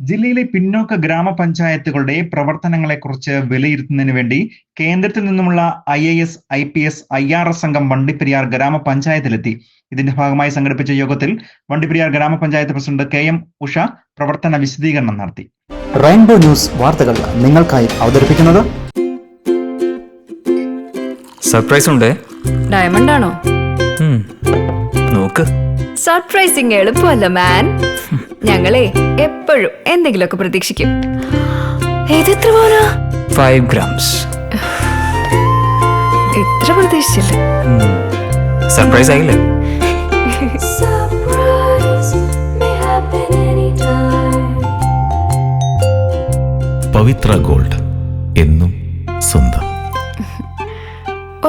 ജില്ലയിലെ പിന്നോക്ക ഗ്രാമപഞ്ചായത്തുകളുടെ പ്രവർത്തനങ്ങളെക്കുറിച്ച് വിലയിരുത്തുന്നതിന് വേണ്ടി കേന്ദ്രത്തിൽ നിന്നുമുള്ള I A S I P S I R S സംഘം വണ്ടിപ്പെരിയാർ ഗ്രാമപഞ്ചായത്തിലെത്തി. ഇതിന്റെ ഭാഗമായി സംഘടിപ്പിച്ച യോഗത്തിൽ വണ്ടിപ്പെരിയാർ ഗ്രാമപഞ്ചായത്ത് പ്രസിഡന്റ് കെ എം ഉഷ പ്രവർത്തന വിശദീകരണം നടത്തി. റെയിൻബോ ന്യൂസ് വാർത്തകൾ നിങ്ങൾക്കായി അവതരിപ്പിക്കുന്നത് സർപ്രൈസ് ഉണ്ടേ? ഡയമണ്ട് ആണോ? നോക്ക്. സർപ്രൈസിങ് എളുപ്പമല്ല മാൻ ഞങ്ങളെ എപ്പോഴും എന്തെങ്കിലുമൊക്കെ പ്രതീക്ഷിക്കും. ഏതെത്ര പോരാ ഫൈവ് ഗ്രാംസ് ഇത്ര പ്രതീക്ഷിച്ചില്ല. സർപ്രൈസ് ആയില്ലേ. പവിത്ര ഗോൾഡ് എന്നും സ്വന്തം.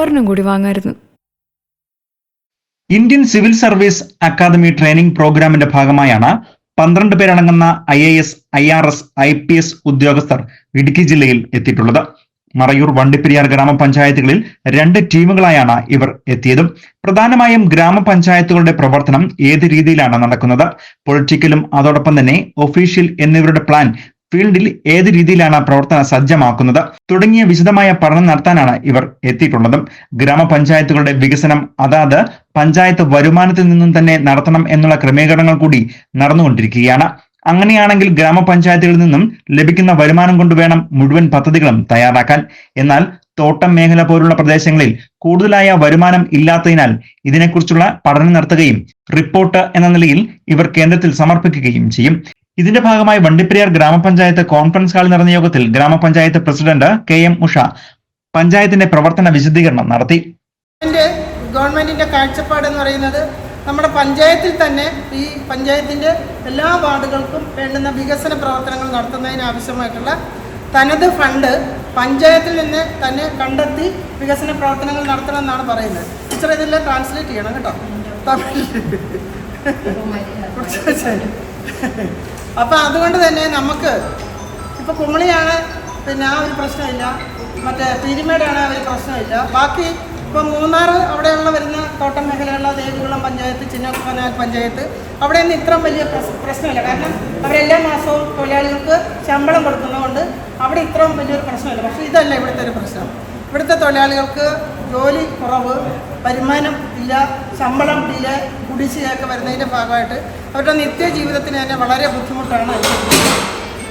ഒരെണ്ണം കൂടി വാങ്ങായിരുന്നു. Indian civil service academy training പ്രോഗ്രാമിന്റെ ഭാഗമായാണ് പന്ത്രണ്ട് പേരടങ്ങുന്ന I A S I R S I P S ഉദ്യോഗസ്ഥർ ഇടുക്കി ജില്ലയിൽ എത്തിയിട്ടുള്ളത്. മറയൂർ വണ്ടിപ്പെരിയാർ ഗ്രാമപഞ്ചായത്തുകളിൽ രണ്ട് ടീമുകളായാണ് ഇവർ എത്തിയതും. പ്രധാനമായും ഗ്രാമപഞ്ചായത്തുകളുടെ പ്രവർത്തനം ഏത് രീതിയിലാണ് നടക്കുന്നത്? പൊളിറ്റിക്കലും അതോടൊപ്പം തന്നെ ഒഫീഷ്യൽ എന്നിവരുടെ പ്ലാൻ ഫീൽഡിൽ ഏത് രീതിയിലാണ് പ്രവർത്തന സജ്ജമാക്കുന്നത്? തുടങ്ങിയ വിശദമായ പഠനം നടത്താനാണ് ഇവർ എത്തിയിട്ടുള്ളതും. ഗ്രാമപഞ്ചായത്തുകളുടെ വികസനം അതാത് പഞ്ചായത്ത് വരുമാനത്തിൽ നിന്നും തന്നെ നടത്തണം എന്നുള്ള ക്രമീകരണങ്ങൾ കൂടി നടന്നുകൊണ്ടിരിക്കുകയാണ്. അങ്ങനെയാണെങ്കിൽ ഗ്രാമപഞ്ചായത്തുകളിൽ നിന്നും ലഭിക്കുന്ന വരുമാനം കൊണ്ടുവേണം മുഴുവൻ പദ്ധതികളും തയ്യാറാക്കാൻ. എന്നാൽ തോട്ടം മേഖല പോലുള്ള പ്രദേശങ്ങളിൽ കൂടുതലായ വരുമാനം ഇല്ലാത്തതിനാൽ ഇതിനെക്കുറിച്ചുള്ള പഠനം നടത്തുകയും റിപ്പോർട്ട് എന്ന നിലയിൽ ഇവർ കേന്ദ്രത്തിൽ സമർപ്പിക്കുകയും ചെയ്യും. ഇതിന്റെ ഭാഗമായി വണ്ടിപ്പെരിയാർ ഗ്രാമപഞ്ചായത്ത് കോൺഫറൻസ് ഹാളിൽ നടന്ന യോഗത്തിൽ ഗ്രാമപഞ്ചായത്ത് പ്രസിഡന്റ് കെ എം ഉഷ പഞ്ചായത്തിന്റെ പ്രവർത്തന വിശദീകരണം നടത്തി. ഗവൺമെന്റ് ഗവൺമെന്റിന്റെ കാഴ്ചപ്പാട് എന്ന് പറയുന്നത് നമ്മുടെ പഞ്ചായത്തിൽ തന്നെ ഈ പഞ്ചായത്തിന്റെ എല്ലാ വാർഡുകൾക്കും വേണ്ടുന്ന വികസന പ്രവർത്തനങ്ങൾ നടത്തുന്നതിന് ആവശ്യമായിട്ടുള്ള തനത് ഫണ്ട് പഞ്ചായത്തിൽ നിന്ന് തന്നെ കണ്ടെത്തി വികസന പ്രവർത്തനങ്ങൾ നടത്തണം എന്നാണ് പറയുന്നത്. ടീച്ചർ ഇതെല്ലാം ട്രാൻസ്ലേറ്റ് ചെയ്യണം കേട്ടോ. തമിഴ്. അപ്പം അതുകൊണ്ട് തന്നെ നമുക്ക് ഇപ്പോൾ കുമളിയാണ് പിന്നെ ആ ഒരു പ്രശ്നമില്ല. മറ്റേ പീരിമേടാണ് ആ ഒരു പ്രശ്നമില്ല. ബാക്കി ഇപ്പോൾ മൂന്നാർ അവിടെയുള്ള വരുന്ന തോട്ടം മേഖലയുള്ള ദേവികുളം പഞ്ചായത്ത് ചിന്നക്കനാൽ പഞ്ചായത്ത് അവിടെ നിന്ന് ഇത്രയും വലിയ പ്രശ്- പ്രശ്നമില്ല. കാരണം അവരെല്ലാ മാസവും തൊഴിലാളികൾക്ക് ശമ്പളം കൊടുക്കുന്നതുകൊണ്ട് അവിടെ ഇത്രയും വലിയൊരു പ്രശ്നമില്ല. പക്ഷേ ഇതല്ല ഇവിടുത്തെ ഒരു പ്രശ്നം. ഇവിടുത്തെ തൊഴിലാളികൾക്ക് ജോലി കുറവ് വരുമാനം ഇല്ല ശമ്പളം ഇല്ല കുടിശ്ശികയൊക്കെ വരുന്നതിന്റെ ഭാഗമായിട്ട് അവരുടെ നിത്യ ജീവിതത്തിന് തന്നെ വളരെ ബുദ്ധിമുട്ടാണ്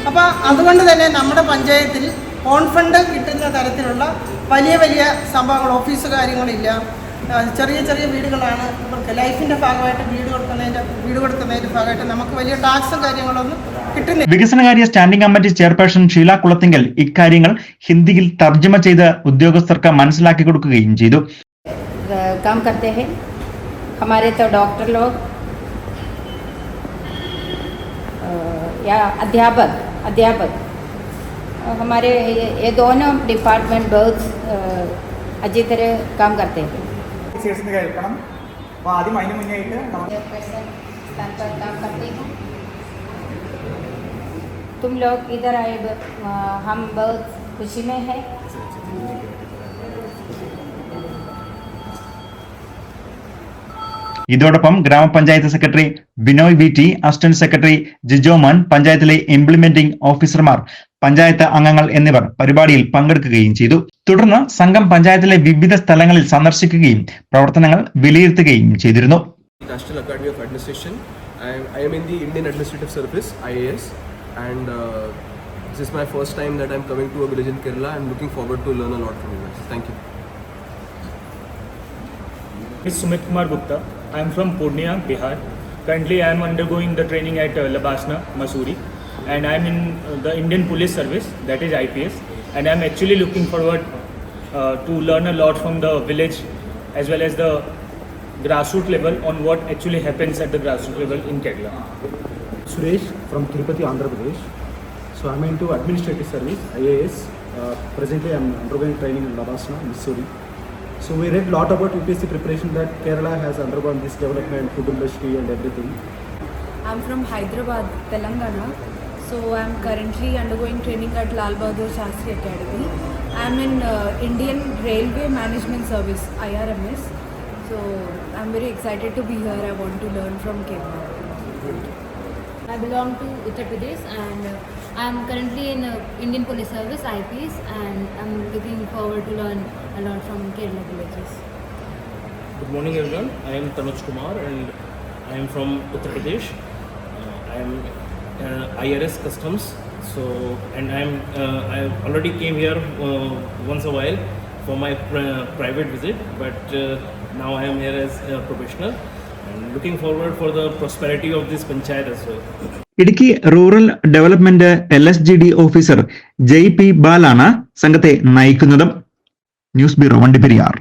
അപ്പോൾ അതുകൊണ്ട് തന്നെ നമ്മുടെ പഞ്ചായത്തിൽ ഓൺ ഫണ്ട് കിട്ടുന്ന തരത്തിലുള്ള വലിയ വലിയ സംഭവങ്ങൾ ഓഫീസ് കാര്യങ്ങളില്ല ആ, ചെറിയ ചെറിയ വീടുകളാണ് ഇവർക്ക് ലൈഫിൻ്റെ ഭാഗമായിട്ട് വീട് കൊടുക്കുന്നതിൻ്റെ വീട് കൊടുക്കുന്നതിൻ്റെ ഭാഗമായിട്ട് നമുക്ക് വലിയ ടാക്സും കാര്യങ്ങളൊന്നും കിട്ടുന്നില്ല വികസനകാര്യ standing committee chairperson Sheela Kulathingal ഇക്കാര്യങ്ങൾ ഹിന്ദിയിൽ തർജ്ജമ ചെയ്ത് ഉദ്യോഗസ്ഥർക്ക് മനസ്സിലാക്കി കൊടുക്കുകയും ചെയ്തു काम करते हैं हमारे तो डॉक्टर लोग अ, या अध्यापक अध्यापक अ, हमारे ये ये दोनों डिपार्टमेंट बहुत अ, अच्छी तरह काम करते हैं ടീച്ചേഴ്സിന് കേൾക്കണം അപ്പോൾ ആദ്യം അതിന് മുന്നേ ആയിട്ട് നമുക്ക് स्थान पर काम करते हैं तुम लोग इधर आए ब- अ, हम बहुत खुशी में हैं ഇതോടൊപ്പം ഗ്രാമപഞ്ചായത്ത് secretary Binoy V T assistant secretary Jijomon പഞ്ചായത്തിലെ ഇംപ്ലിമെന്റിംഗ് ഓഫീസർമാർ പഞ്ചായത്ത് അംഗങ്ങൾ എന്നിവർ പരിപാടിയിൽ പങ്കെടുക്കുകയും ചെയ്തു തുടർന്ന് സംഘം പഞ്ചായത്തിലെ വിവിധ സ്ഥലങ്ങളിൽ സന്ദർശിക്കുകയും പ്രവർത്തനങ്ങൾ വിലയിരുത്തുകയും ചെയ്തിരുന്നു National Academy of Administration. I am, I am in the Indian Administrative Service (IAS), and uh, this is my first time that I am coming to a village in Kerala. I am looking forward to learn a lot from you guys. Thank you. is Sumit Kumar Gupta. I am from Purnia, Bihar. Currently, I am undergoing the training at uh, Labasna, Masuri, and I am in uh, the Indian Police Service, that is IPS, and I am actually looking forward uh, to learn a lot from the village as well as the grassroots level on what actually happens at the grassroots level in Kerala. Suresh from Tirupati, Andhra Pradesh. So I'm into administrative service, IAS. Uh, presently I'm undergoing training in Labasna, Missouri. So we read a lot about UPSC preparation that Kerala has undergone this development, food industry and everything. I'm from Hyderabad, Telangana. So I'm currently undergoing training at Lal Bahadur Shastri Academy. I'm in uh, Indian Railway Management Service, IRMS. So I'm very excited to be here. I want to learn from Kerala. I belong to Uttar Pradesh and uh, I am currently in uh, Indian Police Service IPS and I'm looking forward to learn a lot from Kerala villages. Good morning, everyone. I am Tanuj Kumar and I am from Uttar Pradesh. Uh, I am IRS Customs. So, and I'm uh, I already came here uh, once a while for my pr- private visit, but uh, now I am here as a professional and looking forward for the prosperity of this panchayat as well. Idukki rural development L S G D officer J P ബാലാണ് സംഘത്തെ നയിക്കുന്നത് news bureau Vandiperiyar